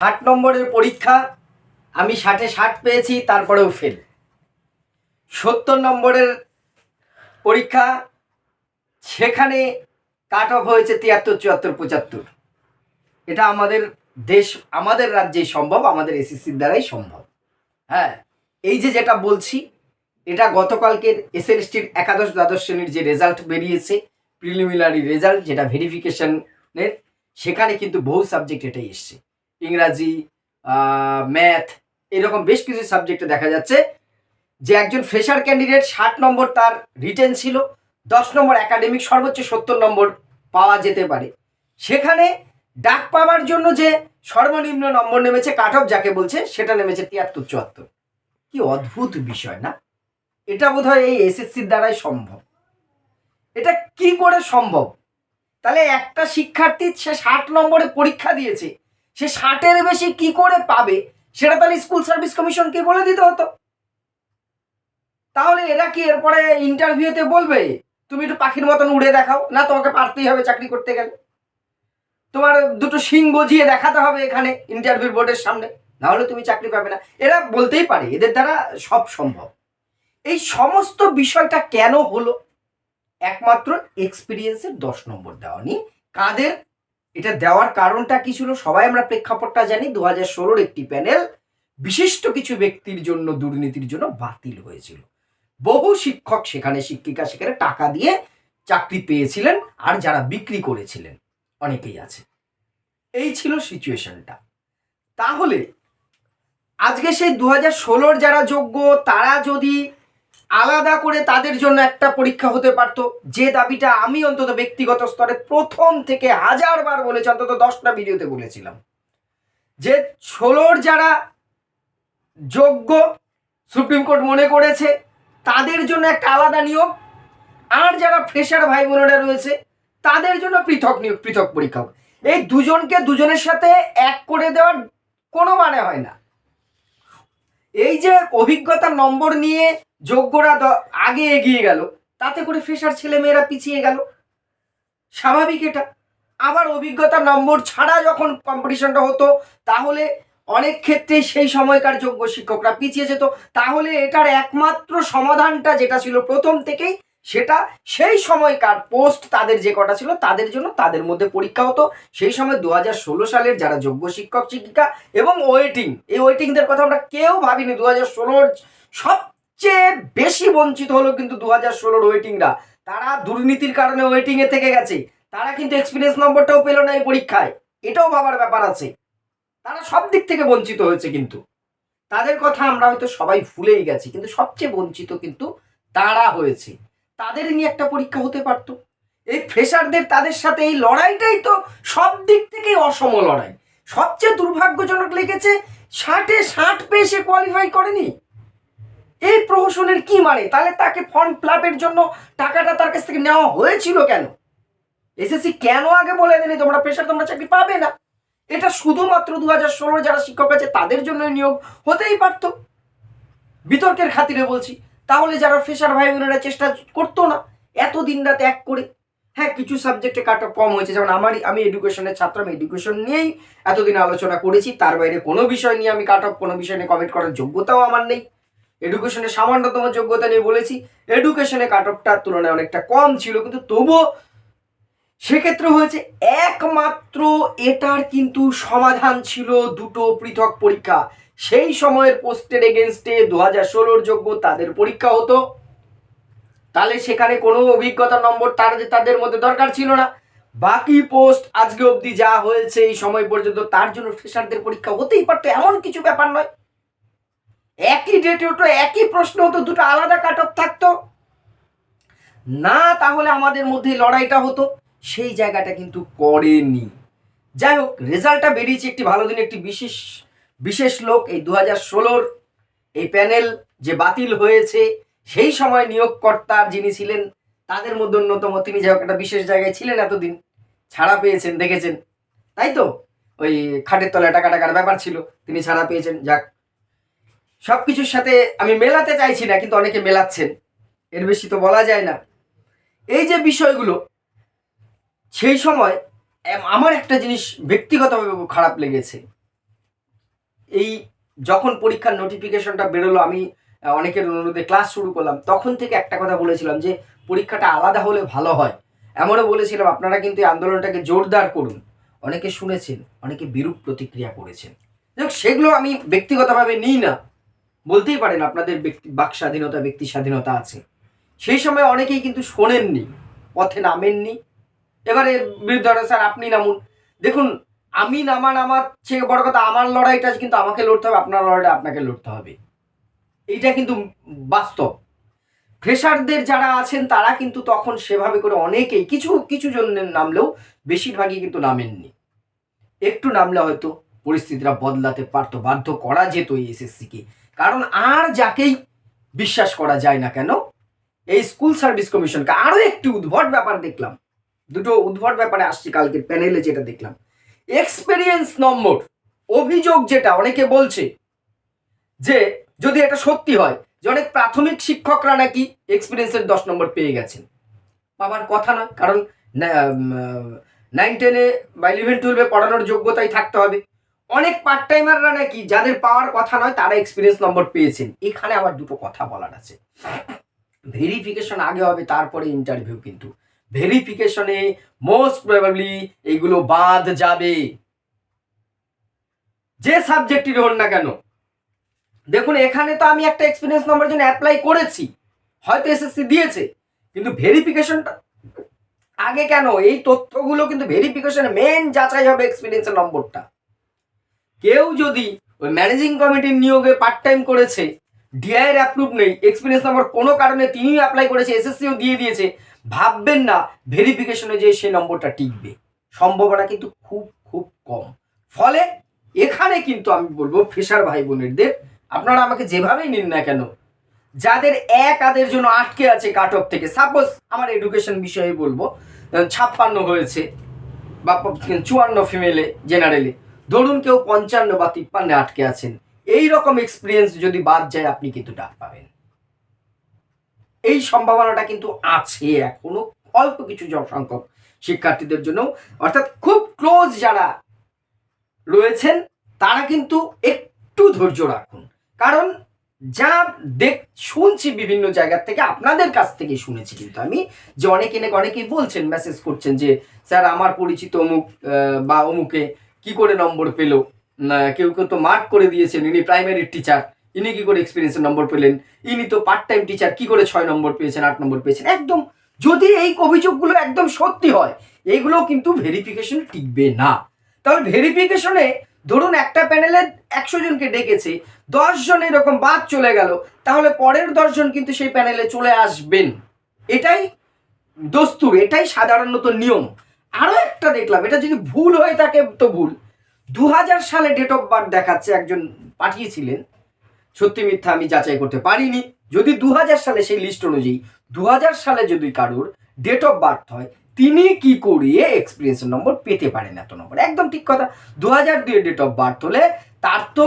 ষাট নম্বরের পরীক্ষা, আমি ষাটে ষাট পেয়েছি, তারপরেও ফেল সত্তর নম্বরের পরীক্ষা, সেখানে কাট অফ হয়েছে তিয়াত্তর, চুয়াত্তর, পঁচাত্তর। এটা আমাদের দেশ, আমাদের রাজ্যেই সম্ভব, আমাদের এসএসসির দ্বারাই সম্ভব। হ্যাঁ এই যে যেটা বলছি, এটা গতকালকের এসএলএসটির একাদশ দ্বাদশ শ্রেণির যে রেজাল্ট বেরিয়েছে প্রিলিমিনারি রেজাল্ট যেটা ভেরিফিকেশনের সেখানে কিন্তু বহু সাবজেক্ট এটাই এসছে। ইংরাজি ম্যাথ এরকম বেশ কিছু সাবজেক্টে দেখা যাচ্ছে যে একজন ফ্রেশার ক্যান্ডিডেট ষাট নম্বর তার রিটেন ছিল, দশ নম্বর একাডেমিক সর্বোচ্চ সত্তর নম্বর পাওয়া যেতে পারে। সেখানে ডাক পাওয়ার জন্য যে সর্বনিম্ন নম্বর নেমেছে কাট অফ যাকে বলছে, সেটা নেমেছে তিয়াত্তর, চুয়াত্তর। কি অদ্ভুত বিষয় না? এটা বোধহয় এই এসএসসির দ্বারাই সম্ভব। এটা কি করে সম্ভব? তাহলে একটা শিক্ষার্থী সে ষাট নম্বরে পরীক্ষা দিয়েছে সে ষাটের বেশি কি করে পাবে? সেটা তাহলে স্কুল সার্ভিস কমিশনকে বলে দিতে হতো। তাহলে এরা কি এরপরে ইন্টারভিউতে বলবে, তুমি একটু পাখির মতন উড়ে দেখাও, না তোমাকে পারতেই হবে চাকরি করতে গেলে? তোমার দুটো শিং গজিয়ে দেখাতে হবে এখানে ইন্টারভিউ বোর্ডের সামনে নাহলে তুমি চাকরি পাবে না। এরা বলতেই পারে, এদের দ্বারা সব সম্ভব। এই সমস্ত বিষয়টা কেন হলো? একমাত্র এক্সপিরিয়েন্সের দশ নম্বর দেওয়া নিয়ে কাদের এটা দেওয়ার কারণটা কি ছিল? সবাই আমরা প্রেক্ষাপটটা জানি। দু হাজার ষোলোর একটি প্যানেল বিশিষ্ট কিছু ব্যক্তির জন্য দুর্নীতির জন্য বাতিল হয়েছিল। বহু শিক্ষক সেখানে শিক্ষিকা সেখানে টাকা দিয়ে চাকরি পেয়েছিলেন আর যারা বিক্রি করেছিলেন, অনেকেই আছে। এই ছিল সিচুয়েশনটা। তাহলে আজকে সেই দু হাজার ষোলোর যারা যোগ্য, তারা যদি আলাদা করে তাদের জন্য একটা পরীক্ষা হতে পারতো। যে দাবিটা আমি অন্তত ব্যক্তিগত স্তরে প্রথম থেকে হাজার বার বলেছি, অন্তত দশটা ভিডিওতে বলেছিলাম। যে ষোলোর যারা যোগ্য সুপ্রিম কোর্ট মনে করেছে, তাদের জন্য একটা আলাদা নিয়োগ। আর যারা ফ্রেশার ভাই বোনেরা রয়েছে, তাদের জন্য পৃথক নিয়োগ, পৃথক পরীক্ষা এই দুজনকে দুজনের সাথে এক করে দেওয়ার কোনো মানে হয় না। এই যে অভিজ্ঞতার নম্বর নিয়ে যোগ্যরা আগে এগিয়ে গেল। তাতে করে ফ্রেশার ছেলে মেয়েরা পিছিয়ে গেল। স্বাভাবিক এটা। আবার অভিজ্ঞতা নম্বর ছাড়া যখন কম্পিটিশনটা হতো, তাহলে অনেক ক্ষেত্রে সেই সময়কার যোগ্য শিক্ষকরা পিছিয়ে যেত। তাহলে এটার একমাত্র সমাধানটা যেটা ছিল প্রথম থেকেই, সেটা সেই সময়কার পোস্ট তাদের যে কটা ছিল, তাদের জন্য তাদের মধ্যে পরীক্ষা হতো। সেই সময় দু হাজার ষোলো সালের যারা যোগ্য শিক্ষক, শিক্ষিকা এবং ওয়েটিং এই ওয়েটিংদের কথা আমরা কেউ ভাবিনি। দু হাজার ষোলোর সবচেয়ে বেশি বঞ্চিত হলো কিন্তু দু হাজার ষোলোর ওয়েটিংরা তারা দুর্নীতির কারণে ওয়েটিংয়ে থেকে গেছে। তারা কিন্তু এক্সপিরিয়েন্স নম্বরটাও পেল না এই পরীক্ষায়। এটাও ভাবার ব্যাপার আছে। তারা সব দিক থেকে বঞ্চিত হয়েছে কিন্তু। তাদের কথা আমরা হয়তো সবাই ভুলেই গেছি, কিন্তু সবচেয়ে বঞ্চিত কিন্তু তারা হয়েছে। তাদের নিয়ে একটা পরীক্ষা হতে পারতো। এই ফ্রেশারদের তাদের সাথে এই লড়াইটাই তো সব দিক থেকেই অসম লড়াই। সবচেয়ে দুর্ভাগ্যজনক লেগেছে, ষাটে ষাট পেয়ে সে কোয়ালিফাই করেনি। এই প্রহসনের কি মানে? তাহলে তাকে ফর্ম ফ্লাপের জন্য টাকাটা তার কাছ থেকে নেওয়া হয়েছিল কেন? এসএসসি কেন আগে বলে দেনি তোমরা প্রেশার তোমরা চাকরি পাবে না। এটা শুধুমাত্র দু হাজার ষোলোর যারা শিক্ষক আছে, তাদের জন্য নিয়োগ হতেই পারত। বিতর্কের খাতিরে বলছি, তাহলে যারা ফ্রেশার ভাই বোনেরা চেষ্টা করতো না, এত দিন রাত এক করে হ্যাঁ কিছু সাবজেক্টে কাট অফ কম হয়েছে। যেমন আমারই, আমি এডুকেশনের ছাত্র, আমি এডুকেশন নিয়েই এতদিন আলোচনা করেছি, তার বাইরে কোনো বিষয় নিয়ে আমি কাট অফ কোনো বিষয় নিয়ে কমেন্ট করার যোগ্যতাও আমার নেই। এডুকেশনে সামান্যতম যোগ্যতা নিয়ে বলেছি। এডুকেশনে কাট অফটার তুলনায় অনেকটা কম ছিল, কিন্তু তবুও সেক্ষেত্রে হয়েছে একমাত্র এটার কিন্তু সমাধান ছিল দুটো পৃথক পরীক্ষা। সেই সময়ের পোস্টের এগেনস্টে দু হাজার ষোলোর যোগ্য তাদের পরীক্ষা হতো। তাহলে সেখানে কোনো অভিজ্ঞতা নম্বর তার তাদের মধ্যে দরকার ছিল না। বাকি পোস্ট আজকে অবধি যা হয়েছে এই সময় পর্যন্ত তার জন্য ফ্রেশারদের পরীক্ষা হতেই পারতো, এমন কিছু ব্যাপার নয়। একই ডেটে হতো একই প্রশ্ন হতো, দুটো আলাদা কাট অফ থাকতো। না, তাহলে আমাদের মধ্যে লড়াইটা হতো। সেই জায়গাটা কিন্তু করেনি। যাই হোক, রেজাল্টটা বেরিয়েছে একটি ভালো দিন একটি বিশেষ বিশেষ লোক এই দু হাজার ষোলোর এই প্যানেল যে বাতিল হয়েছে, সেই সময় নিয়োগকর্তার যিনি ছিলেন, তাদের মধ্যে অন্যতম। তিনি যাই হোক, একটা বিশেষ জায়গায় ছিলেন এতদিন, ছাড়া পেয়েছেন, দেখেছেন। তাই তো? ওই খাটের তলায় টাকা টাকার ব্যাপার ছিল, তিনি ছাড়া পেয়েছেন। যাক সব কিছুর সাথে আমি মেলাতে চাইছি না, কিন্তু অনেকে মেলাচ্ছেন। এর বেশি তো বলা যায় না। এই যে বিষয়গুলো, সেই সময় আমার একটা জিনিস ব্যক্তিগতভাবে খারাপ লেগেছে। এই যখন পরীক্ষার নোটিফিকেশনটা বেরোলো, আমি অনেকের অনুরোধে ক্লাস শুরু করলাম, তখন থেকে একটা কথা বলেছিলাম যে, পরীক্ষাটা আলাদা হলে ভালো হয়। এমনও বলেছিলাম, আপনারা কিন্তু এই আন্দোলনটাকে জোরদার করুন। অনেকে শুনেছেন, অনেকে বিরূপ প্রতিক্রিয়া করেছেন। সেগুলো আমি ব্যক্তিগতভাবে নিই না। বলতেই পারেন আপনাদের ব্যক্তি বাক স্বাধীনতা ব্যক্তি স্বাধীনতা আছে। সেই সময় অনেকেই কিন্তু শোনেননি, পথে নামেননি। এবারে বিরুদ্ধে স্যার, আপনি নামুন। দেখুন, আমি নামা নামার চেয়ে বড় কথা, আমার লড়াইটা কিন্তু আমাকে লড়তে হবে, আপনার লড়াইটা আপনাকে লড়তে হবে। এইটা কিন্তু বাস্তব। ফ্রেশারদের যারা আছেন, তারা কিন্তু তখন সেভাবে করে অনেকেই, কিছু কিছু জনের নামলেও বেশিরভাগই কিন্তু নামেননি। একটু নামলে হয়তো পরিস্থিতিটা বদলাতে পারতো, বাধ্য করা যেত এই এসএসসিকে। কারণ আর যাকেই বিশ্বাস করা যায় না কেন, এই স্কুল সার্ভিস কমিশনকে আরও একটি উদ্ভট ব্যাপার দেখলাম। দুটো উদ্ভট ব্যাপারে আসছি কালকে প্যানেলে যেটা দেখলাম। এক্সপেরিয়েন্স নম্বর অভিযোগ যেটা অনেকে বলছে যে, যদি এটা সত্যি হয়, যে অনেক প্রাথমিক শিক্ষকরা নাকি এক্সপিরিয়েন্সের দশ নম্বর পেয়ে গেছেন। পাবার কথা না, কারণ নাইন টেনে বা ইলেভেন টুয়েলভে পড়ানোর যোগ্যতাই থাকতে হবে। অনেক পার্ট টাইমাররা নাকি যাদের পাওয়ার কথা নয়, তারা এক্সপিরিয়েন্স নম্বর পেয়েছেন। এখানে আবার দুটো কথা বলার আছে। ভেরিফিকেশন আগে হবে, তারপরে ইন্টারভিউ কিন্তু। ভেরিফিকেশনে মোস্ট প্রবাবলি এইগুলো বাদ যাবে। যে সাবজেক্টের হন না কেন। দেখুন, এখানে তো আমি একটা এক্সপিরিয়েন্স নম্বরের জন্য অ্যাপ্লাই করেছি। হয়তো এসএসসি দিয়েছে। কিন্তু ভেরিফিকেশনটা আগে কেন? এই তথ্যগুলো কিন্তু ভেরিফিকেশনে মেন যাচাই হবে এক্সপিরিয়েন্সের নম্বরটা কেউ যদি ওই ম্যানেজিং কমিটির নিয়োগে পার্ট টাইম করেছে ডিআইয়ের অ্যাপ্রুভ নেই এক্সপিরিয়েন্স নম্বর কোনো কারণে তিনিও অ্যাপ্লাই করেছে এসএসসিও দিয়ে দিয়েছে, ভাববেন না ভেরিফিকেশনে যে সেই নম্বরটা টিকবে। সম্ভাবনা কিন্তু খুব খুব কম। ফলে এখানে কিন্তু আমি বলব ফ্রেশার ভাই বোনেরদের আপনারা আমাকে যেভাবেই নিন না কেন, যাদের এক আদের জন্য আটকে আছে কাট অফ থেকে সাপোজ আমার এডুকেশন বিষয়ে বলব, ছাপ্পান্ন হয়েছে, বা চুয়ান্ন ফিমেলে জেনারেলে ধরুন কেউ পঞ্চান্ন বা তিপ্পান্নে আটকে আছেন এই রকম এক্সপিরিয়েন্স যদি বাদ যায়, আপনি কিন্তু ডাক পাবেন। এই সম্ভাবনাটা কিন্তু আছে এখনও, অল্প কিছু সংখ্যক শিক্ষার্থীদের জন্য। অর্থাৎ খুব ক্লোজ যারা রয়েছেন, তারা কিন্তু একটু ধৈর্য রাখুন। কারণ যা দেখ, শুনছি বিভিন্ন জায়গা থেকে, আপনাদের কাছ থেকে শুনেছি কিন্তু আমি, যে অনেকে নাকি অনেকেই বলছেন মেসেজ করছেন যে, স্যার, আমার পরিচিত অমুক বা অমুকে কি করে নম্বর পেল? কেউ কেউ তো মার্ক করে দিয়েছেন, ইনি প্রাইমারি টিচার ইনি কি করে এক্সপিরিয়েন্সের নম্বর পেলেন? ইনি তো পার্ট টাইম টিচার কি করে ছয় নম্বর পেয়েছেন, আট নম্বর পেয়েছেন? একদম, যদি এই অভিযোগগুলো একদম সত্যি হয় এইগুলো কিন্তু ভেরিফিকেশন টিকবে না। তাহলে ভেরিফিকেশনে ধরুন একটা প্যানেলে একশো জনকে ডেকেছে জন এরকম বাদ চলে গেল, তাহলে পরের দশজন কিন্তু সেই প্যানেলে চলে আসবেন। এটাই দস্তুর, এটাই সাধারণত নিয়ম। আরও একটা দেখলাম, এটা যদি ভুল হয়ে থাকে তো ভুল। দু হাজার সালে ডেট অফ বার্থ দেখাচ্ছে, একজন পাঠিয়েছিলেন। সত্যি মিথ্যা আমি যাচাই করতে পারিনি। যদি দু হাজার সালে সেই লিস্ট অনুযায়ী দু হাজার সালে যদি কারোর ডেট অফ বার্থ হয়, তিনি কি করিয়ে এক্সপিরিয়েন্সের নম্বর পেতে পারেন এত নম্বর একদম ঠিক কথা। দু হাজার দুই ডেট অফ বার্থ হলে তার তো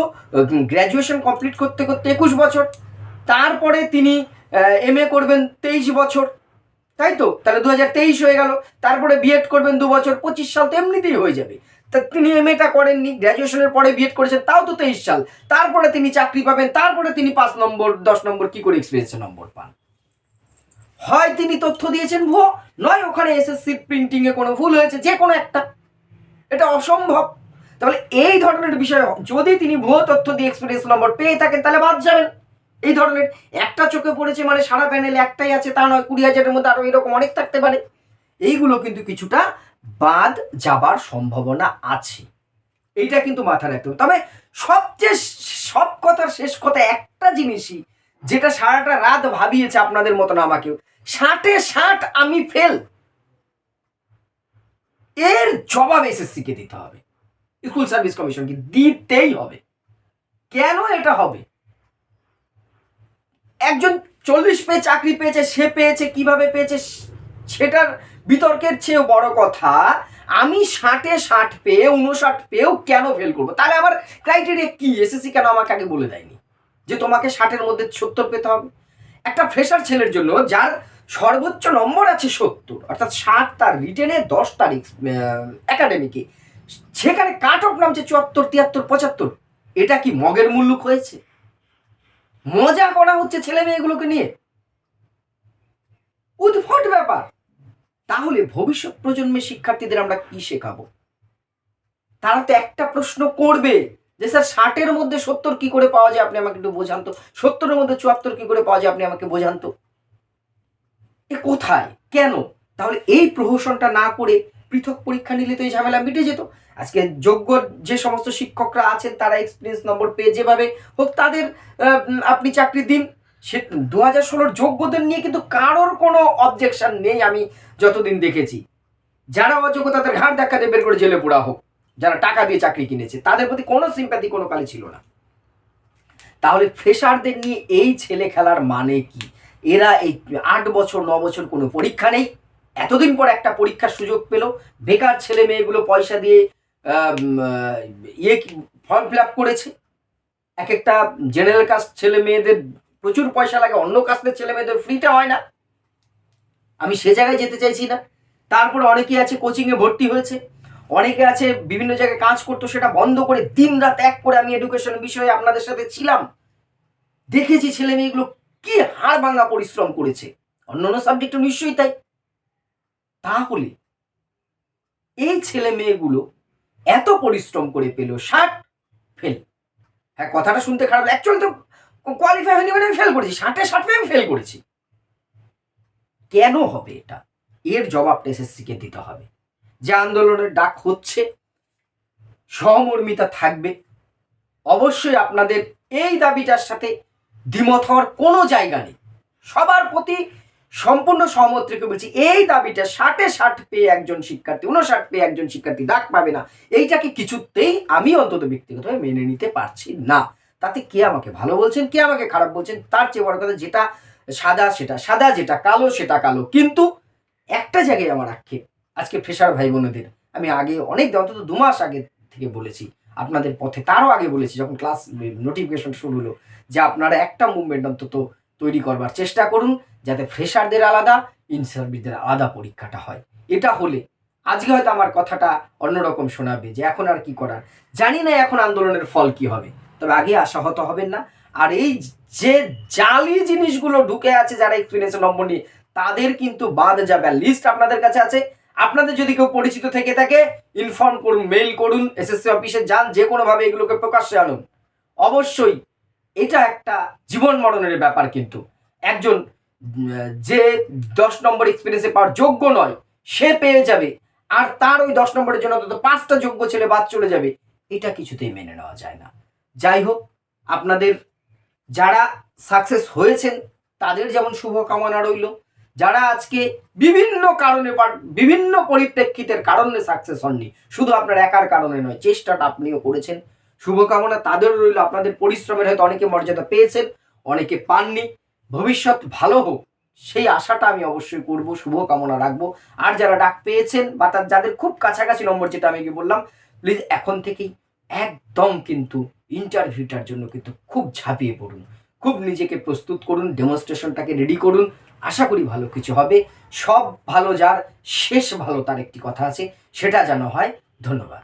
গ্র্যাজুয়েশন কমপ্লিট করতে করতে একুশ বছর। তারপরে তিনি এম এ করবেন তেইশ বছর। তাই তো? তাহলে দু হাজার তেইশ হয়ে গেল। তারপরে বিএড করবেন দু বছর, পঁচিশ সাল তো এমনিতেই হয়ে যাবে। তা তিনি এম এটা করেননি গ্র্যাজুয়েশনের পরে বিএড করেছেন, তাও তো তেইশ সাল। তারপরে তিনি চাকরি পাবেন, তারপরে তিনি পাঁচ নম্বর, দশ নম্বর কি করে এক্সপিরিয়েন্সের নম্বর পান? হয় তিনি তথ্য দিয়েছেন ভুয়ো, নয় ওখানে এসএসসি প্রিন্টিং এ কোনো ভুল হয়েছে, যে কোনো একটা। এটা অসম্ভব। তাহলে এই ধরনের বিষয় যদি তিনি ভুয়ো তথ্য দিয়ে এক্সপিরিয়েন্স নম্বর পেয়ে থাকেন, তাহলে বাদ যাবেন। এই ধরনের একটা চোখে পড়েছে মানে সারা প্যানেলে একটাই আছে, তা নয়, কুড়ি হাজারের মধ্যে আরও এরকম অনেক থাকতে পারে। এইগুলো কিন্তু কিছুটা বাদ যাবার সম্ভাবনা আছে। এইটা কিন্তু মাথায় রাখতে হবে। তবে সবচেয়ে সব কথার শেষ কথা একটা জিনিসই, যেটা সারাটা রাত ভাবিয়েছে আপনাদের মতন আমাকেও। ষাটে ষাট আমি ফেল এর জবাব এসএসসি কে দিতে হবে। স্কুল সার্ভিস কমিশনকে দিতেই হবে। কেন এটা হবে? একজন চল্লিশ পেয়ে চাকরি পেয়েছে, সে পেয়েছে, কীভাবে পেয়েছে, সেটার বিতর্কের চেয়েও বড় কথা, আমি ষাটে ষাট পেয়ে উনষাট পেয়েও কেন ফেল করব? তাহলে আমার ক্রাইটেরিয়া কি? এসএসসি কেন আমাকে আগে বলে দেয়নি? যে তোমাকে ষাটের মধ্যে সত্তর পেতে হবে? একটা ফ্রেশার ছেলের জন্য, যার সর্বোচ্চ নম্বর আছে সত্তর, অর্থাৎ ষাট তার রিটেনে, দশ তারিখ একাডেমিকে সেখানে কাট অফ নামছে চুয়াত্তর, তিয়াত্তর, পঁচাত্তর। এটা কি মগের মুল্লুক হয়েছে? মজা করা হচ্ছে ছেলে মেয়েগুলোকে নিয়ে। উদ্ভট ব্যাপার। তাহলে ভবিষ্যৎ প্রজন্মের শিক্ষার্থীদের আমরা কি শেখাবো? তারা তো একটা প্রশ্ন করবে যে, স্যার, ষাটের মধ্যে সত্তর কি করে পাওয়া যায়? আপনি আমাকে একটু বোঝান তো। সত্তরের মধ্যে চুয়াত্তর কি করে পাওয়া যায়? আপনি আমাকে বোঝান তো। এ কোথায়? কেন? তাহলে এই প্রহসনটা না করে পৃথক পরীক্ষা নিলে তো এই ঝামেলা মিটে যেত। আজকে যোগ্য যে সমস্ত শিক্ষকরা আছেন, তারা এক্সপিরিয়েন্স নম্বর পেয়ে যেভাবে হোক তাদের আপনি চাকরি দিন, সে দু হাজার ষোলোর যোগ্যদের নিয়ে কিন্তু কারোর কোনো অবজেকশন নেই আমি যতদিন দেখেছি। যারা অযোগ্য তাদের ঘাট দিয়ে বের করে জেলে পোড়া হোক, যারা টাকা দিয়ে চাকরি কিনেছে, তাদের প্রতি কোনো সিম্প্যাথি কোনো কালে ছিল না। তাহলে ফ্রেশারদের নিয়ে এই ছেলে খেলার মানে কি? এরা এই আট বছর, ন বছর কোনো পরীক্ষা নেই। এতদিন পর একটা পরীক্ষার সুযোগ পেল। বেকার ছেলে মেয়েগুলো পয়সা দিয়ে ইয়ে ফর্ম ফিল আপ করেছে। এক একটা জেনারেল কাস্ট ছেলে মেয়েদের প্রচুর পয়সা লাগে, অন্য কাস্টের ছেলে মেয়েদের ফ্রিতে হয় না। আমি সে জায়গায় যেতে চাইছি না। তারপরে অনেকে আছে কোচিংয়ে ভর্তি হয়েছে। অনেকে আছে বিভিন্ন জায়গায় কাজ করতো, সেটা বন্ধ করে দিন রাত এক করে আমি এডুকেশন বিষয়ে আপনাদের সাথে ছিলাম। দেখেছি ছেলে মেয়েগুলো কি হাড় ভাঙা পরিশ্রম করেছে। অন্য অন্য সাবজেক্ট নিশ্চয়ই তাই। তাহলে এই ছেলে মেয়েগুলো এত পরিশ্রম করে পেল, ষাট ফেল হ্যাঁ কথাটা শুনতে খারাপ অ্যাকচুয়ালি তো কোয়ালিফাই হয়নি মানে আমি ফেল করেছি। ষাটে ষাট পেয়ে আমি ফেল করেছি। কেন হবে এটা? এর জবাবটা এসএসসিকে দিতে হবে। যে আন্দোলনের ডাক হচ্ছে, সহমর্মিতা থাকবে। অবশ্যই আপনাদের এই দাবিটার সাথে দ্বিমত হওয়ার কোনো জায়গা নেই। সবার প্রতি সম্পূর্ণ সহমত রেখে বলছি, এই দাবিটা ষাটে ষাট পেয়ে একজন শিক্ষার্থী উনষাট পেয়ে একজন শিক্ষার্থী ডাক পাবে না। এইটাকে কিছুতেই আমি অন্তত ব্যক্তিগতভাবে মেনে নিতে পারছি না। তাতে কে আমাকে ভালো বলছেন, কে আমাকে খারাপ বলছেন, তার চেয়ে বড় কথা যেটা সাদা সেটা, সাদা যেটা কালো সেটা কালো। কিন্তু একটা জায়গায় আমার আক্ষেপ, আজকে ফ্রেশার ভাই বোনেদের আমি আগে অনেক অন্তত দু মাস আগে থেকে বলেছি, আপনাদের পথে, তারও আগে বলেছি, যখন ক্লাস নোটিফিকেশন শুরু হলো, যে আপনারা একটা মুভমেন্ট অন্তত তৈরি করবার চেষ্টা করুন। যাতে ফ্রেশারদের আলাদা ইনসার্ভিসদের আলাদা পরীক্ষাটা হয়। এটা হলে আজকে হয়তো আমার কথাটা অন্যরকম শোনাবে যে এখন আর কি করার। জানি না এখন আন্দোলনের ফল কি হবে, তবে আগে আশাহত হবেন না। আর এই যে জালি জিনিসগুলো ঢুকে আছে যারা এক্সপিরিয়েন্স নম্বর নিয়ে, তাদের কিন্তু বাদ যাবে। লিস্ট আপনাদের কাছে আছে। আপনাদের যদি কেউ পরিচিত থেকে থাকে ইনফর্ম করুন মেইল করুন এসএসসি অফিসে যান, যে কোনোভাবে এগুলোকে প্রকাশ্যে আনুন। অবশ্যই এটা একটা জীবন মরণের ব্যাপার কিন্তু। একজন যে দশ নম্বর এক্সপিরিয়েন্সে পাওয়ার যোগ্য নয়, সে পেয়ে যাবে। আর তার ওই দশ নম্বরের জন্য অন্তত পাঁচটা যোগ্য ছেলে বাদ চলে যাবে, এটা কিছুতেই মেনে নেওয়া যায় না। যাই হোক, আপনাদের যারা সাকসেস হয়েছেন, তাদের যেমন শুভকামনা রইল, যারা আজকে বিভিন্ন কারণে বিভিন্ন পরিপ্রেক্ষিতের কারণে সাকসেস হননি, শুধু আপনার একার কারণে নয়, চেষ্টাটা আপনিও করেছেন। শুভকামনা তাদের রইল, আপনাদের পরিশ্রমের হয়তো অনেকে মর্যাদা পেয়েছেন, অনেকে পাননি ভবিষ্যৎ ভালো হোক, সেই আশাটা আমি অবশ্যই করব শুভকামনা রাখব। আর যারা ডাক পেয়েছেন বা তার যাদের খুব কাছাকাছি নম্বর যেটা আমি কি বললাম প্লিজ এখন থেকেই একদম কিন্তু ইন্টারভিউটার জন্য কিন্তু খুব ঝাঁপিয়ে পড়ুন। খুব নিজেকে প্রস্তুত করুন ডেমনস্ট্রেশনটাকে রেডি করুন। আশা করি ভালো কিছু হবে। সব ভালো যার, শেষ ভালো তার একটি কথা আছে, সেটা যেন হয়। ধন্যবাদ।